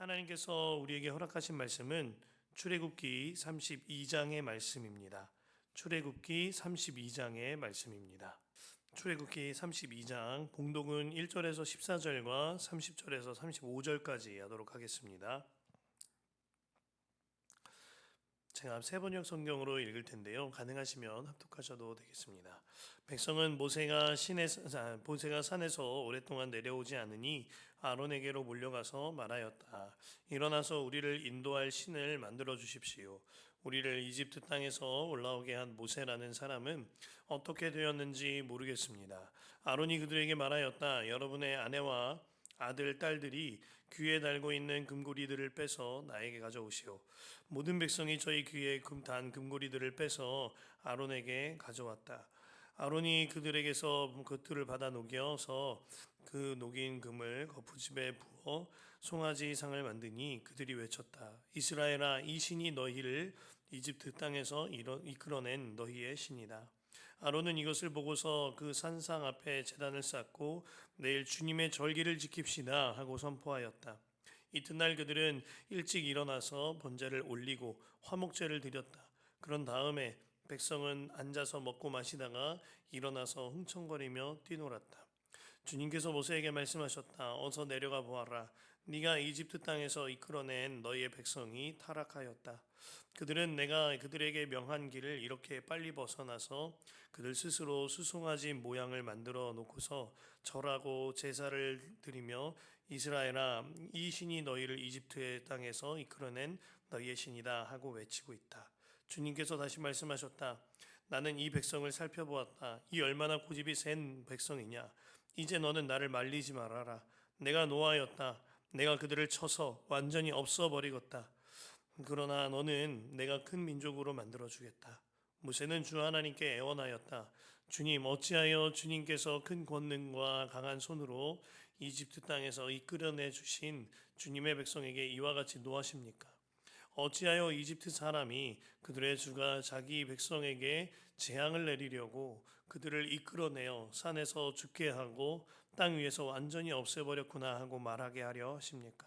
하나님께서 우리에게 허락하신 말씀은 출애굽기 32장의 말씀입니다. 출애굽기 32장의 말씀입니다. 출애굽기 32장 봉독은 1절에서 14절과 30절에서 35절까지 하도록 하겠습니다. 제가 세 번역 성경으로 읽을 텐데요. 가능하시면 합독하셔도 되겠습니다. 백성은 모세가 신의 모세가 산에서 오랫동안 내려오지 않으니 아론에게로 몰려가서 말하였다. 일어나서 우리를 인도할 신을 만들어 주십시오. 우리를 이집트 땅에서 올라오게 한 모세라는 사람은 어떻게 되었는지 모르겠습니다. 아론이 그들에게 말하였다. 여러분의 아내와 아들, 딸들이 귀에 달고 있는 금고리들을 빼서 나에게 가져오시오. 모든 백성이 저희 귀에 단 금고리들을 빼서 아론에게 가져왔다. 아론이 그들에게서 그들을 받아 녹여서 그 녹인 금을 거푸집에 부어 송아지 상을 만드니 그들이 외쳤다. 이스라엘아, 이 신이 너희를 이집트 땅에서 이끌어낸 너희의 신이다. 아론은 이것을 보고서 그 산상 앞에 제단을 쌓고 내일 주님의 절기를 지킵시다 하고 선포하였다. 이튿날 그들은 일찍 일어나서 번제를 올리고 화목제를 드렸다. 그런 다음에 백성은 앉아서 먹고 마시다가 일어나서 흥청거리며 뛰놀았다. 주님께서 모세에게 말씀하셨다. 어서 내려가 보아라. 네가 이집트 땅에서 이끌어낸 너희의 백성이 타락하였다. 그들은 내가 그들에게 명한 길을 이렇게 빨리 벗어나서 그들 스스로 수송아지 모양을 만들어 놓고서 절하고 제사를 드리며 이스라엘아 이 신이 너희를 이집트의 땅에서 이끌어낸 너희의 신이다 하고 외치고 있다. 주님께서 다시 말씀하셨다. 나는 이 백성을 살펴보았다. 이 얼마나 고집이 센 백성이냐. 이제 너는 나를 말리지 말아라. 내가 노하였다. 내가 그들을 쳐서 완전히 없어버리겠다. 그러나 너는 내가 큰 민족으로 만들어 주겠다. 모세는 주 하나님께 애원하였다. 주님, 어찌하여 주님께서 큰 권능과 강한 손으로 이집트 땅에서 이끌어내 주신 주님의 백성에게 이와 같이 노하십니까? 어찌하여 이집트 사람이 그들의 주가 자기 백성에게 재앙을 내리려고 그들을 이끌어내어 산에서 죽게 하고 땅 위에서 완전히 없애버렸구나 하고 말하게 하려 하십니까?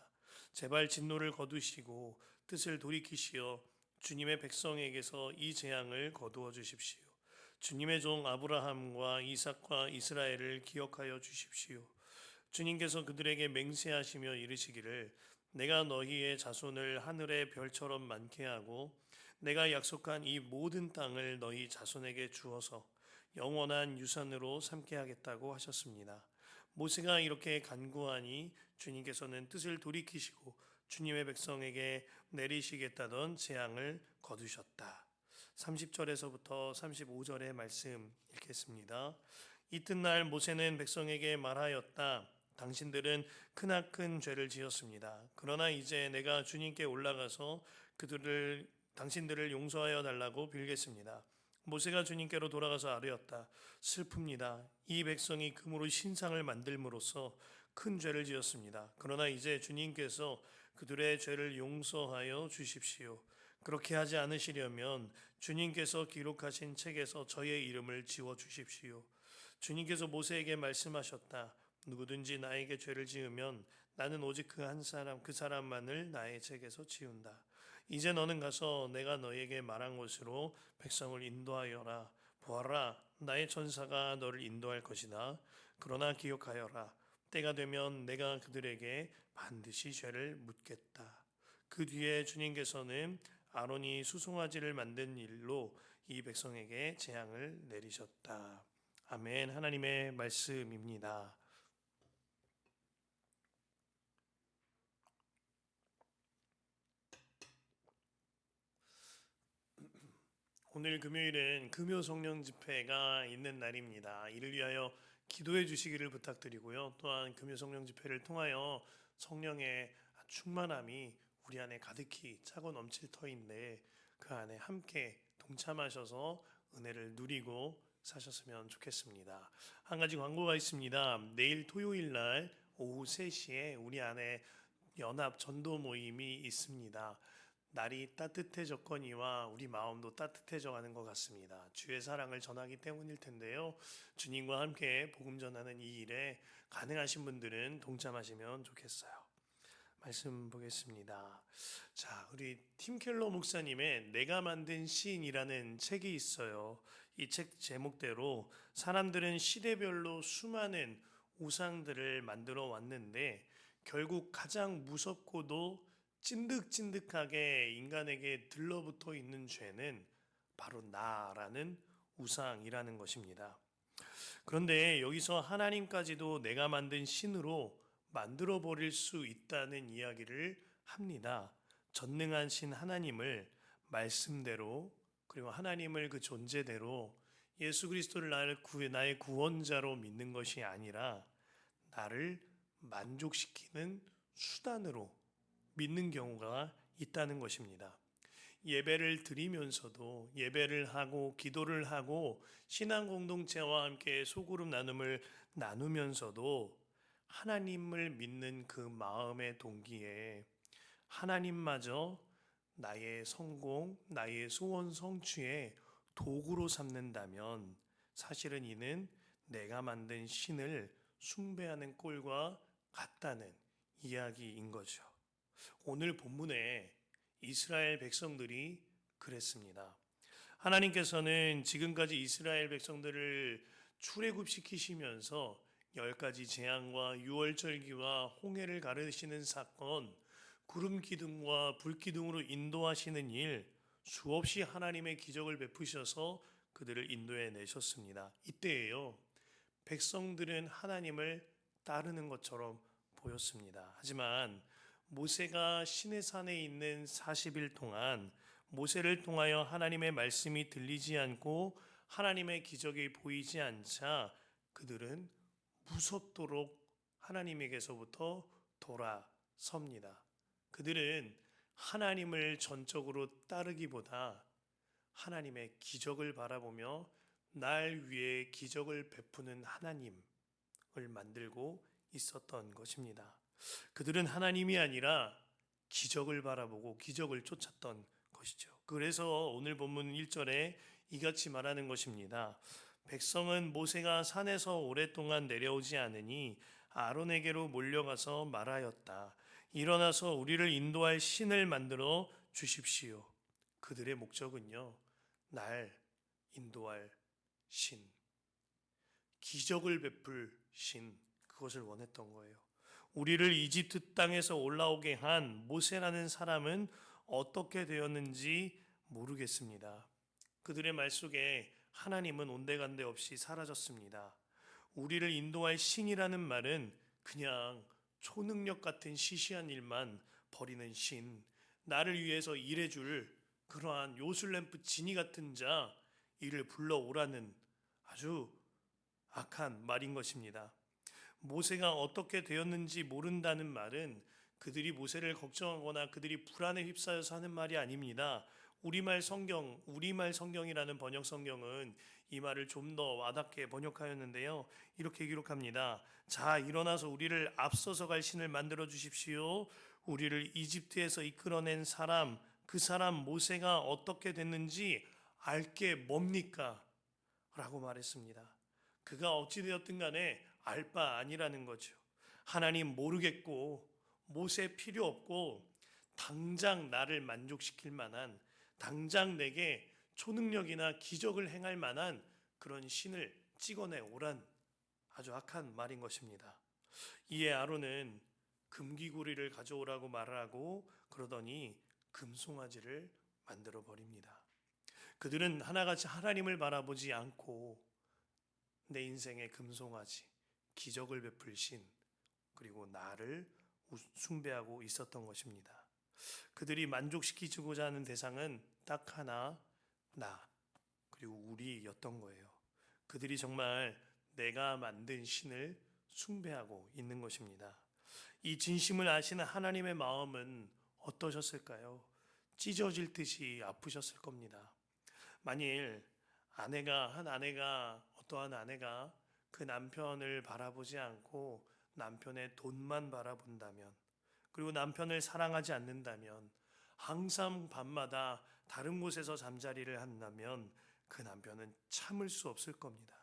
제발 진노를 거두시고 뜻을 돌이키시어 주님의 백성에게서 이 재앙을 거두어 주십시오. 주님의 종 아브라함과 이삭과 이스라엘을 기억하여 주십시오. 주님께서 그들에게 맹세하시며 이르시기를 내가 너희의 자손을 하늘의 별처럼 많게 하고 내가 약속한 이 모든 땅을 너희 자손에게 주어서 영원한 유산으로 삼게 하겠다고 하셨습니다. 모세가 이렇게 간구하니 주님께서는 뜻을 돌이키시고 주님의 백성에게 내리시겠다던 재앙을 거두셨다. 30절에서부터 35절의 말씀 읽겠습니다. 이튿날 모세는 백성에게 말하였다. 당신들은 크나큰 죄를 지었습니다. 그러나 이제 내가 주님께 올라가서 그들을 당신들을 용서하여 달라고 빌겠습니다. 모세가 주님께로 돌아가서 아뢰었다. 슬픕니다. 이 백성이 금으로 신상을 만들므로써 큰 죄를 지었습니다. 그러나 이제 주님께서 그들의 죄를 용서하여 주십시오. 그렇게 하지 않으시려면 주님께서 기록하신 책에서 저의 이름을 지워 주십시오. 주님께서 모세에게 말씀하셨다. 누구든지 나에게 죄를 지으면 나는 오직 그 한 사람 그 사람만을 나의 책에서 지운다. 이제 너는 가서 내가 너에게 말한 곳으로 백성을 인도하여라. 보아라 나의 천사가 너를 인도할 것이다. 그러나 기억하여라. 때가 되면 내가 그들에게 반드시 죄를 묻겠다. 그 뒤에 주님께서는 아론이 수송아지를 만든 일로 이 백성에게 재앙을 내리셨다. 아멘. 하나님의 말씀입니다. 오늘 금요일은 금요 성령 집회가 있는 날입니다. 이를 위하여 기도해 주시기를 부탁드리고요. 또한 금요 성령 집회를 통하여 성령의 충만함이 우리 안에 가득히 차고 넘칠 터인데 그 안에 함께 동참하셔서 은혜를 누리고 사셨으면 좋겠습니다. 한 가지 광고가 있습니다. 내일 토요일 날 오후 3시에 우리 안에 연합 전도 모임이 있습니다. 날이 따뜻해졌거니와 우리 마음도 따뜻해져 가는 것 같습니다. 주의 사랑을 전하기 때문일 텐데요. 주님과 함께 복음 전하는 이 일에 가능하신 분들은 동참하시면 좋겠어요. 말씀 보겠습니다. 자, 우리 팀 켈러 목사님의 내가 만든 시인이라는 책이 있어요. 이 책 제목대로 사람들은 시대별로 수많은 우상들을 만들어 왔는데 결국 가장 무섭고도 찐득찐득하게 인간에게 들러붙어 있는 죄는 바로 나라는 우상이라는 것입니다. 그런데 여기서 하나님까지도 내가 만든 신으로 만들어 버릴 수 있다는 이야기를 합니다. 전능한 신 하나님을 말씀대로 그리고 하나님을 그 존재대로 예수 그리스도를 나의 구원자로 믿는 것이 아니라 나를 만족시키는 수단으로 믿는 경우가 있다는 것입니다. 예배를 드리면서도 예배를 하고 기도를 하고 신앙 공동체와 함께 소그룹 나눔을 나누면서도 하나님을 믿는 그 마음의 동기에 하나님마저 나의 성공, 나의 소원 성취에 도구로 삼는다면 사실은 이는 내가 만든 신을 숭배하는 꼴과 같다는 이야기인 거죠. 오늘 본문에 이스라엘 백성들이 그랬습니다. 하나님께서는 지금까지 이스라엘 백성들을 출애굽시키시면서 열 가지 재앙과 유월절기와 홍해를 가르시는 사건, 구름 기둥과 불 기둥으로 인도하시는 일 수없이 하나님의 기적을 베푸셔서 그들을 인도해 내셨습니다. 이때에요. 백성들은 하나님을 따르는 것처럼 보였습니다. 하지만 모세가 시내산에 있는 40일 동안 모세를 통하여 하나님의 말씀이 들리지 않고 하나님의 기적이 보이지 않자 그들은 무섭도록 하나님에게서부터 돌아섭니다. 그들은 하나님을 전적으로 따르기보다 하나님의 기적을 바라보며 날 위해 기적을 베푸는 하나님을 만들고 있었던 것입니다. 그들은 하나님이 아니라 기적을 바라보고 기적을 쫓았던 것이죠. 그래서 오늘 본문 1절에 이같이 말하는 것입니다. 백성은 모세가 산에서 오랫동안 내려오지 않으니 아론에게로 몰려가서 말하였다. 일어나서 우리를 인도할 신을 만들어 주십시오. 그들의 목적은요, 날 인도할 신, 기적을 베풀 신, 그것을 원했던 거예요. 우리를 이집트 땅에서 올라오게 한 모세라는 사람은 어떻게 되었는지 모르겠습니다. 그들의 말 속에 하나님은 온데간데 없이 사라졌습니다. 우리를 인도할 신이라는 말은 그냥 초능력 같은 시시한 일만 버리는 신, 나를 위해서 일해줄 그러한 요술램프 지니 같은 자, 이를 불러오라는 아주 악한 말인 것입니다. 모세가 어떻게 되었는지 모른다는 말은 그들이 모세를 걱정하거나 그들이 불안에 휩싸여서 하는 말이 아닙니다. 우리말 성경, 우리말 성경이라는 번역 성경은 이 말을 좀 더 와닿게 번역하였는데요. 이렇게 기록합니다. 자, 일어나서 우리를 앞서서 갈 신을 만들어 주십시오. 우리를 이집트에서 이끌어낸 사람, 그 사람 모세가 어떻게 됐는지 알게 뭡니까? 라고 말했습니다. 그가 어찌되었든 간에 알 바 아니라는 거죠. 하나님 모르겠고, 모세 필요 없고, 당장 나를 만족시킬 만한 당장 내게 초능력이나 기적을 행할 만한 그런 신을 찍어내 오란 아주 악한 말인 것입니다. 이에 아론은 금기구리를 가져오라고 말하고 그러더니 금송아지를 만들어 버립니다. 그들은 하나같이 하나님을 바라보지 않고 내 인생의 금송아지, 기적을 베풀 신, 그리고 나를 숭배하고 있었던 것입니다. 그들이 만족시키고자 하는 대상은 딱 하나 나 그리고 우리였던 거예요. 그들이 정말 내가 만든 신을 숭배하고 있는 것입니다. 이 진심을 아시는 하나님의 마음은 어떠셨을까요? 찢어질 듯이 아프셨을 겁니다. 만일 아내가 한 아내가 어떠한 아내가 그 남편을 바라보지 않고 남편의 돈만 바라본다면 그리고 남편을 사랑하지 않는다면 항상 밤마다 다른 곳에서 잠자리를 한다면 그 남편은 참을 수 없을 겁니다.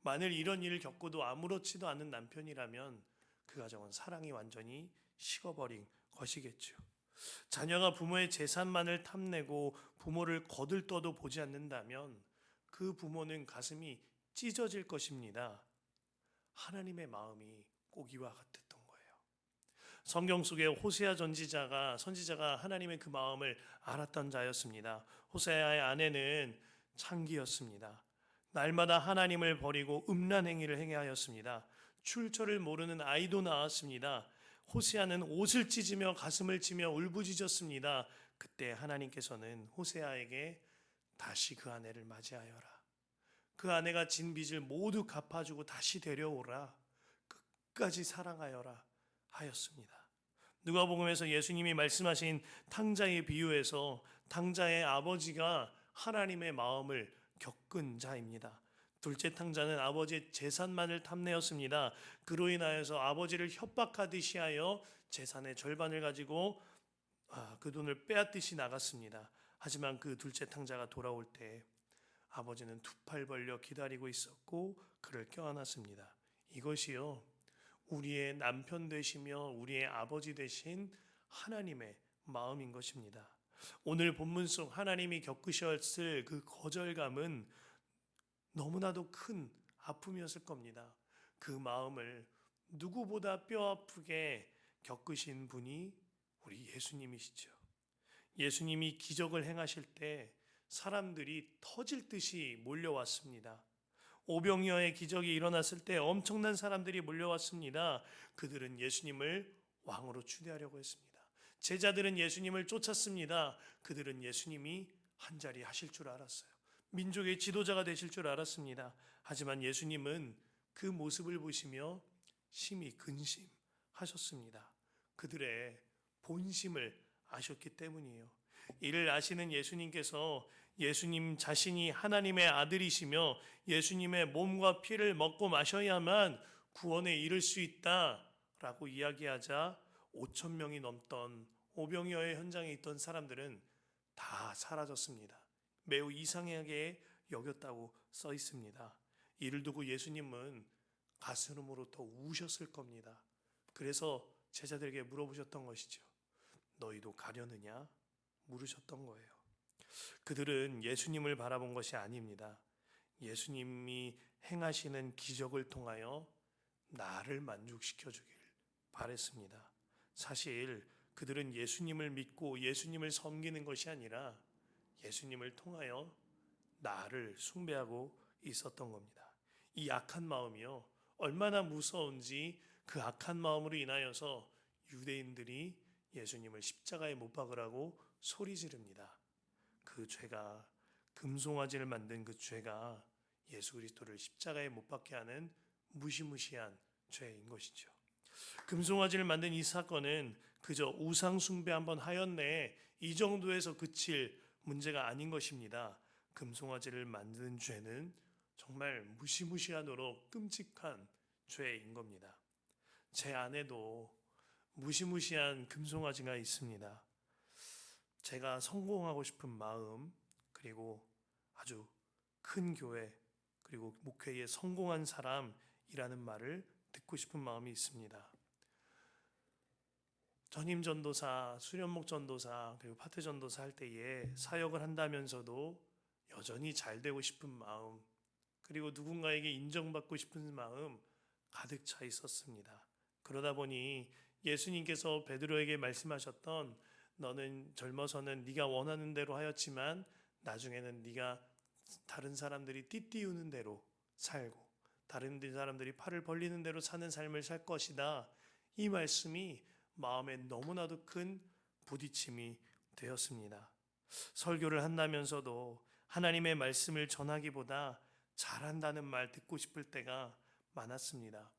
만일 이런 일을 겪고도 아무렇지도 않은 남편이라면 그 가정은 사랑이 완전히 식어버린 것이겠죠. 자녀가 부모의 재산만을 탐내고 부모를 거들떠도 보지 않는다면 그 부모는 가슴이 찢어질 것입니다. 하나님의 마음이 꼭 이와 같았던 거예요. 성경 속에 호세아 전지자가 선지자가 하나님의 그 마음을 알았던 자였습니다. 호세아의 아내는 창기였습니다. 날마다 하나님을 버리고 음란 행위를 행하였습니다. 출처를 모르는 아이도 나왔습니다. 호세아는 옷을 찢으며 가슴을 치며 울부짖었습니다. 그때 하나님께서는 호세아에게 다시 그 아내를 맞이하여라. 그 아내가 진 빚을 모두 갚아주고 다시 데려오라. 끝까지 사랑하여라 하였습니다. 누가복음에서 예수님이 말씀하신 탕자의 비유에서 탕자의 아버지가 하나님의 마음을 겪은 자입니다. 둘째 탕자는 아버지의 재산만을 탐내었습니다. 그로 인하여서 아버지를 협박하듯이 하여 재산의 절반을 가지고 아, 그 돈을 빼앗듯이 나갔습니다. 하지만 그 둘째 탕자가 돌아올 때 아버지는 두 팔 벌려 기다리고 있었고 그를 껴안았습니다. 이것이요 우리의 남편 되시며 우리의 아버지 되신 하나님의 마음인 것입니다. 오늘 본문 속 하나님이 겪으셨을 그 거절감은 너무나도 큰 아픔이었을 겁니다. 그 마음을 누구보다 뼈 아프게 겪으신 분이 우리 예수님이시죠. 예수님이 기적을 행하실 때 사람들이 터질 듯이 몰려왔습니다. 오병이어의 기적이 일어났을 때 엄청난 사람들이 몰려왔습니다. 그들은 예수님을 왕으로 추대하려고 했습니다. 제자들은 예수님을 쫓았습니다. 그들은 예수님이 한 자리 하실 줄 알았어요. 민족의 지도자가 되실 줄 알았습니다. 하지만 예수님은 그 모습을 보시며 심히 근심하셨습니다. 그들의 본심을 아셨기 때문이에요. 이를 아시는 예수님께서 예수님 자신이 하나님의 아들이시며 예수님의 몸과 피를 먹고 마셔야만 구원에 이를 수 있다라고 이야기하자 5천 명이 넘던 오병이어의 현장에 있던 사람들은 다 사라졌습니다. 매우 이상하게 여겼다고 써 있습니다. 이를 두고 예수님은 가슴으로 더 우셨을 겁니다. 그래서 제자들에게 물어보셨던 것이죠. 너희도 가려느냐? 물으셨던 거예요. 그들은 예수님을 바라본 것이 아닙니다. 예수님이 행하시는 기적을 통하여 나를 만족시켜 주길 바랬습니다. 사실 그들은 예수님을 믿고 예수님을 섬기는 것이 아니라 예수님을 통하여 나를 숭배하고 있었던 겁니다. 이 악한 마음이요. 얼마나 무서운지 그 악한 마음으로 인하여서 유대인들이 예수님을 십자가에 못 박으라고 소리 지릅니다. 그 죄가 금송아지를 만든 그 죄가 예수 그리스도를 십자가에 못 박게 하는 무시무시한 죄인 것이죠. 금송아지를 만든 이 사건은 그저 우상 숭배 한번 하였네 이 정도에서 그칠 문제가 아닌 것입니다. 금송아지를 만든 죄는 정말 무시무시하도록 끔찍한 죄인 겁니다. 제 안에도 무시무시한 금송아지가 있습니다. 제가 성공하고 싶은 마음, 그리고 아주 큰 교회, 그리고 목회에 성공한 사람이라는 말을 듣고 싶은 마음이 있습니다. 전임 전도사, 수련목 전도사, 그리고 파트 전도사 할 때에 사역을 한다면서도 여전히 잘 되고 싶은 마음, 그리고 누군가에게 인정받고 싶은 마음 가득 차 있었습니다. 그러다 보니 예수님께서 베드로에게 말씀하셨던 너는 젊어서는 네가 원하는 대로 하였지만 나중에는 네가 다른 사람들이 띠띠우는 대로 살고 다른 사람들이 팔을 벌리는 대로 사는 삶을 살 것이다. 이 말씀이 마음에 너무나도 큰 부딪힘이 되었습니다. 설교를 한다면서도 하나님의 말씀을 전하기보다 잘한다는 말 듣고 싶을 때가 많았습니다.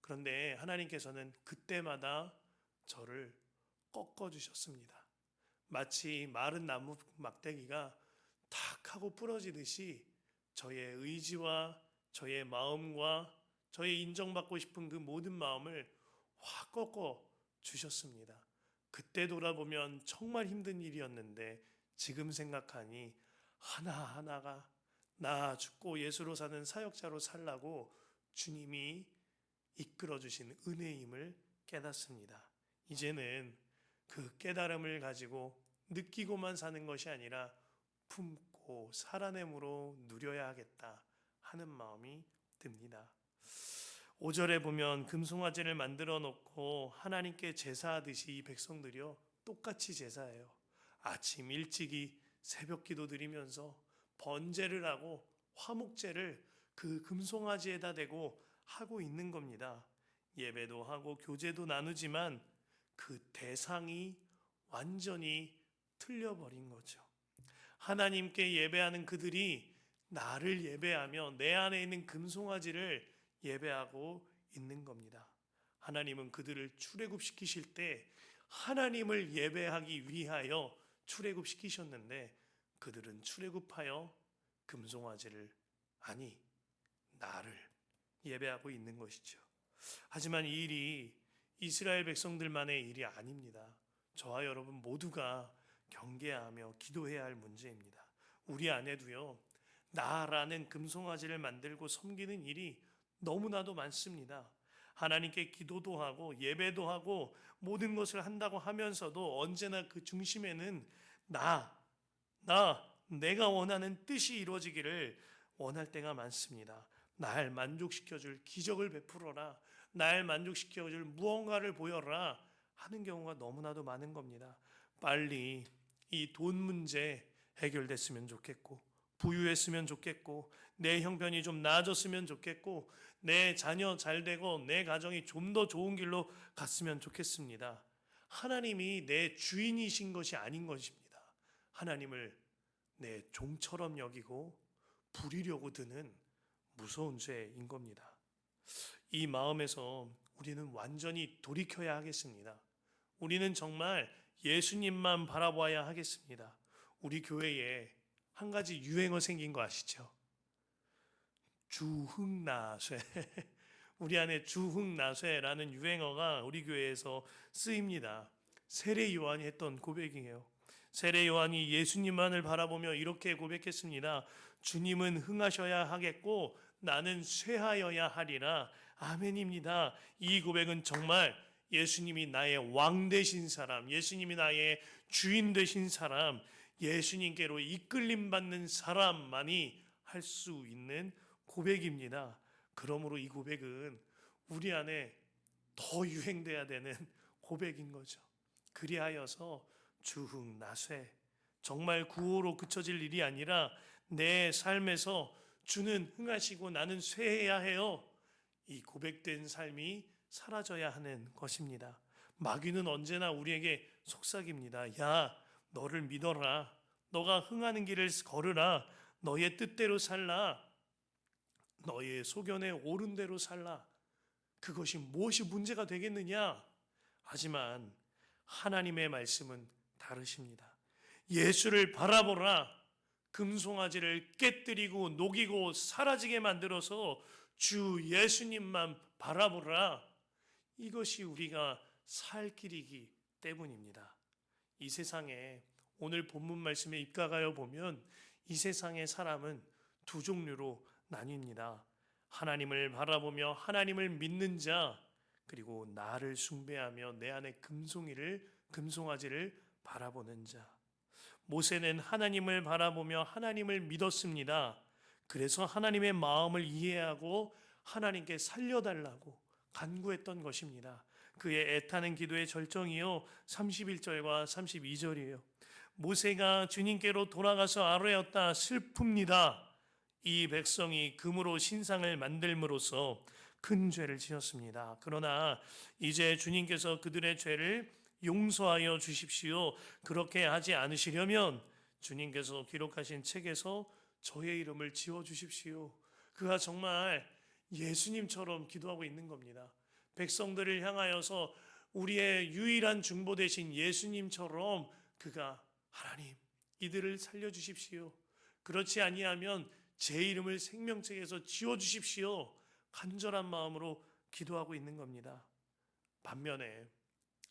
그런데 하나님께서는 그때마다 저를 꺾어 주셨습니다. 마치 마른 나무 막대기가 탁 하고 부러지듯이 저의 의지와 저의 마음과 저의 인정받고 싶은 그 모든 마음을 확 꺾어 주셨습니다. 그때 돌아보면 정말 힘든 일이었는데 지금 생각하니 하나하나가 나 죽고 예수로 사는 사역자로 살라고 주님이 이끌어 주신 은혜임을 깨닫습니다. 이제는 그 깨달음을 가지고 느끼고만 사는 것이 아니라 품고 살아냄으로 누려야 하겠다 하는 마음이 듭니다. 5절에 보면 금송아지를 만들어 놓고 하나님께 제사하듯이 이 백성들이요 똑같이 제사해요. 아침 일찍이 새벽 기도 드리면서 번제를 하고 화목제를 그 금송아지에다 대고 하고 있는 겁니다. 예배도 하고 교제도 나누지만 그 대상이 완전히 틀려버린 거죠. 하나님께 예배하는 그들이 나를 예배하며 내 안에 있는 금송아지를 예배하고 있는 겁니다. 하나님은 그들을 출애굽시키실 때 하나님을 예배하기 위하여 출애굽시키셨는데 그들은 출애굽하여 금송아지를 아니 나를 예배하고 있는 것이죠. 하지만 이 일이 이스라엘 백성들만의 일이 아닙니다. 저와 여러분 모두가 경계하며 기도해야 할 문제입니다. 우리 안에도요, 나라는 금송아지를 만들고 섬기는 일이 너무나도 많습니다. 하나님께 기도도 하고 예배도 하고 모든 것을 한다고 하면서도 언제나 그 중심에는 나, 나, 내가 원하는 뜻이 이루어지기를 원할 때가 많습니다. 날 만족시켜줄 기적을 베풀어라. 날 만족시켜줄 무언가를 보여라. 하는 경우가 너무나도 많은 겁니다. 빨리 이 돈 문제 해결됐으면 좋겠고, 부유했으면 좋겠고, 내 형편이 좀 나아졌으면 좋겠고, 내 자녀 잘 되고, 내 가정이 좀 더 좋은 길로 갔으면 좋겠습니다. 하나님이 내 주인이신 것이 아닌 것입니다. 하나님을 내 종처럼 여기고 부리려고 드는 무서운 죄인 겁니다. 이 마음에서 우리는 완전히 돌이켜야 하겠습니다. 우리는 정말 예수님만 바라봐야 하겠습니다. 우리 교회에 한 가지 유행어 생긴 거 아시죠? 주흥나쇠. 우리 안에 주흥나쇠라는 유행어가 우리 교회에서 쓰입니다. 세례 요한이 했던 고백이에요. 세례 요한이 예수님만을 바라보며 이렇게 고백했습니다. 주님은 흥하셔야 하겠고 나는 쇠하여야 하리라. 아멘입니다. 이 고백은 정말 예수님이 나의 왕 되신 사람, 예수님이 나의 주인 되신 사람, 예수님께로 이끌림 받는 사람만이 할 수 있는 고백입니다. 그러므로 이 고백은 우리 안에 더 유행돼야 되는 고백인 거죠. 그리하여서 주흥 나쇠 정말 구호로 그쳐질 일이 아니라 내 삶에서 주는 흥하시고 나는 쇠해야 해요. 이 고백된 삶이 사라져야 하는 것입니다. 마귀는 언제나 우리에게 속삭입니다. 야, 너를 믿어라. 너가 흥하는 길을 걸으라. 너의 뜻대로 살라. 너의 소견에 옳은 대로 살라. 그것이 무엇이 문제가 되겠느냐? 하지만 하나님의 말씀은 다르십니다. 예수를 바라보라. 금송아지를 깨뜨리고 녹이고 사라지게 만들어서 주 예수님만 바라보라. 이것이 우리가 살 길이기 때문입니다. 이 세상에 오늘 본문 말씀에 입각하여 보면 이 세상의 사람은 두 종류로 나뉩니다. 하나님을 바라보며 하나님을 믿는 자 그리고 나를 숭배하며 내 안에 금송이를 금송아지를 바라보는 자. 모세는 하나님을 바라보며 하나님을 믿었습니다. 그래서 하나님의 마음을 이해하고 하나님께 살려달라고 간구했던 것입니다. 그의 애타는 기도의 절정이요. 31절과 32절이에요. 모세가 주님께로 돌아가서 아뢰었다 슬픕니다. 이 백성이 금으로 신상을 만들므로써 큰 죄를 지었습니다. 그러나 이제 주님께서 그들의 죄를 용서하여 주십시오. 그렇게 하지 않으시려면 주님께서 기록하신 책에서 저의 이름을 지워 주십시오. 그가 정말 예수님처럼 기도하고 있는 겁니다. 백성들을 향하여서 우리의 유일한 중보 대신 예수님처럼 그가 하나님 이들을 살려 주십시오. 그렇지 아니하면 제 이름을 생명책에서 지워 주십시오. 간절한 마음으로 기도하고 있는 겁니다. 반면에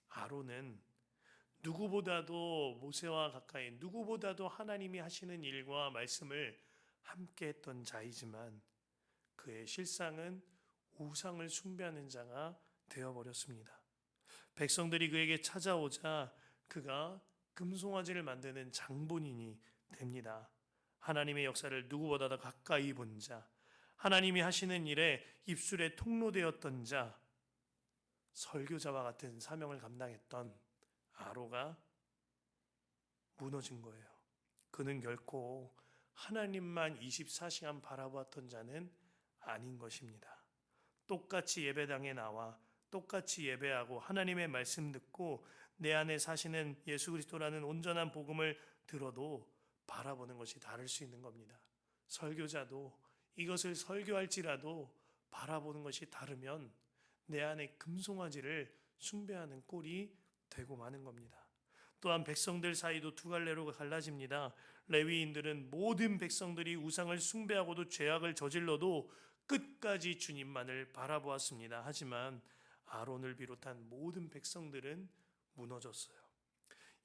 아론은 누구보다도 모세와 가까이 누구보다도 하나님이 하시는 일과 말씀을 함께 했던 자이지만 그의 실상은 우상을 숭배하는 자가 되어 버렸습니다. 백성들이 그에게 찾아오자 그가 금송아지를 만드는 장본인이 됩니다. 하나님의 역사를 누구보다도 가까이 본 자, 하나님이 하시는 일에 입술에 통로되었던 자, 설교자와 같은 사명을 감당했던 아로가 무너진 거예요. 그는 결코 하나님만 24시간 바라보았던 자는 아닌 것입니다. 똑같이 예배당에 나와 똑같이 예배하고 하나님의 말씀 듣고 내 안에 사시는 예수 그리스도라는 온전한 복음을 들어도 바라보는 것이 다를 수 있는 겁니다. 설교자도 이것을 설교할지라도 바라보는 것이 다르면 내 안에 금송아지를 숭배하는 꼴이 되고 마는 겁니다. 또한 백성들 사이도 두 갈래로 갈라집니다. 레위인들은 모든 백성들이 우상을 숭배하고도 죄악을 저질러도 끝까지 주님만을 바라보았습니다. 하지만 아론을 비롯한 모든 백성들은 무너졌어요.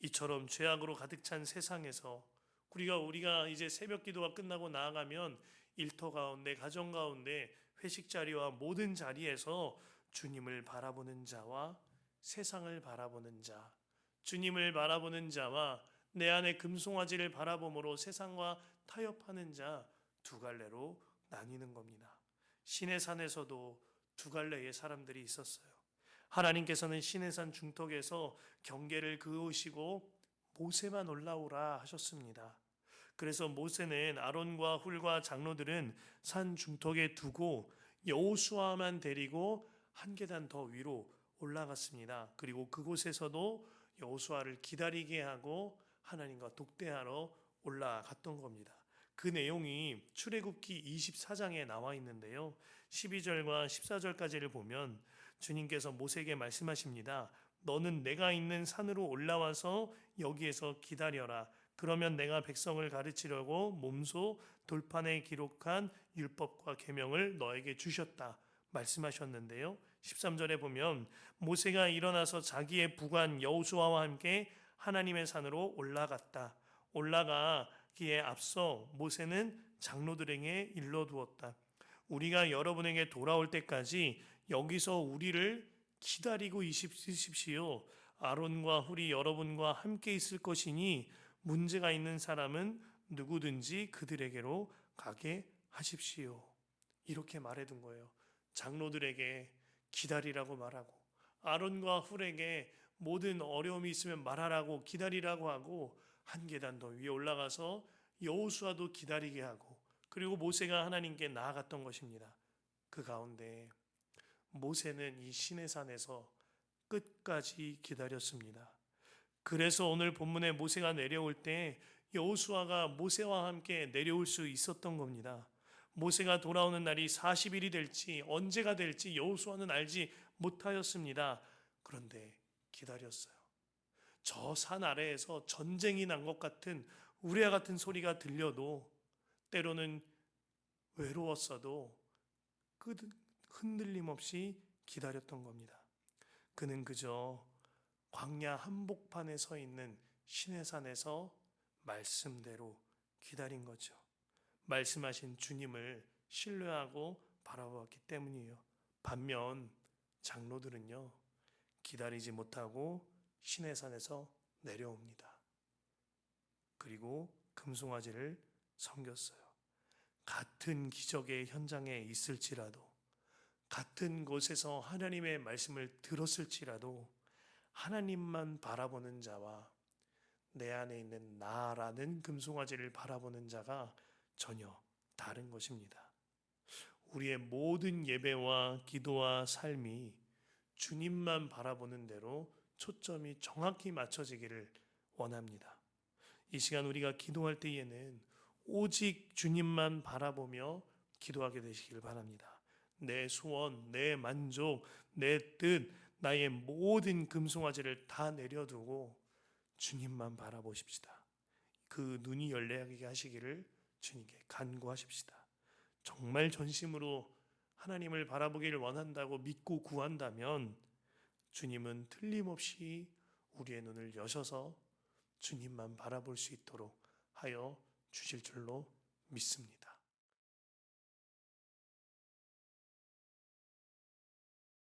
이처럼 죄악으로 가득 찬 세상에서 우리가 우리가 이제 새벽 기도가 끝나고 나아가면 일터 가운데 가정 가운데 회식 자리와 모든 자리에서 주님을 바라보는 자와 세상을 바라보는 자, 주님을 바라보는 자와 내 안에 금송아지를 바라봄으로 세상과 타협하는 자 두 갈래로 나뉘는 겁니다. 신의 산에서도 두 갈래의 사람들이 있었어요. 하나님께서는 신의 산 중턱에서 경계를 그으시고 모세만 올라오라 하셨습니다. 그래서 모세는 아론과 훌과 장로들은 산 중턱에 두고 여호수아만 데리고 한 계단 더 위로 올라갔습니다. 그리고 그곳에서도 여호수아를 기다리게 하고 하나님과 독대하러 올라갔던 겁니다. 그 내용이 출애굽기 24장에 나와 있는데요. 12절과 14절까지를 보면 주님께서 모세에게 말씀하십니다. 너는 내가 있는 산으로 올라와서 여기에서 기다려라. 그러면 내가 백성을 가르치려고 몸소 돌판에 기록한 율법과 계명을 너에게 주셨다. 말씀하셨는데요. 13절에 보면 모세가 일어나서 자기의 부관 여호수아와 함께 하나님의 산으로 올라갔다. 올라가기에 앞서 모세는 장로들에게 일러두었다. 우리가 여러분에게 돌아올 때까지 여기서 우리를 기다리고 있으십시오. 아론과 훌이 여러분과 함께 있을 것이니 문제가 있는 사람은 누구든지 그들에게로 가게 하십시오. 이렇게 말해둔 거예요. 장로들에게 기다리라고 말하고 아론과 훌에게 모든 어려움이 있으면 말하라고 기다리라고 하고 한 계단 더 위에 올라가서 여호수아도 기다리게 하고 그리고 모세가 하나님께 나아갔던 것입니다. 그 가운데 모세는 이 신의 산에서 끝까지 기다렸습니다. 그래서 오늘 본문에 모세가 내려올 때 여호수아가 모세와 함께 내려올 수 있었던 겁니다. 모세가 돌아오는 날이 40일이 될지 언제가 될지 여호수아는 알지 못하였습니다. 그런데 기다렸어요. 저 산 아래에서 전쟁이 난 것 같은 우레와 같은 소리가 들려도 때로는 외로웠어도 그 흔들림 없이 기다렸던 겁니다. 그는 그저 광야 한복판에 서 있는 신의 산에서 말씀대로 기다린 거죠. 말씀하신 주님을 신뢰하고 바라보았기 때문이에요. 반면 장로들은요, 기다리지 못하고 신의 산에서 내려옵니다. 그리고 금송아지를 섬겼어요. 같은 기적의 현장에 있을지라도, 같은 곳에서 하나님의 말씀을 들었을지라도, 하나님만 바라보는 자와 내 안에 있는 나라는 금송아지를 바라보는 자가 전혀 다른 것입니다. 우리의 모든 예배와 기도와 삶이 주님만 바라보는 대로 초점이 정확히 맞춰지기를 원합니다. 이 시간 우리가 기도할 때에는 오직 주님만 바라보며 기도하게 되시기를 바랍니다. 내 소원, 내 만족, 내 뜻, 나의 모든 금송아지를 다 내려두고 주님만 바라보십시다. 그 눈이 열리게 하시기를 주님께 간구하십시다. 정말 전심으로 하나님을 바라보기를 원한다고 믿고 구한다면 주님은 틀림없이 우리의 눈을 여셔서 주님만 바라볼 수 있도록 하여 주실 줄로 믿습니다.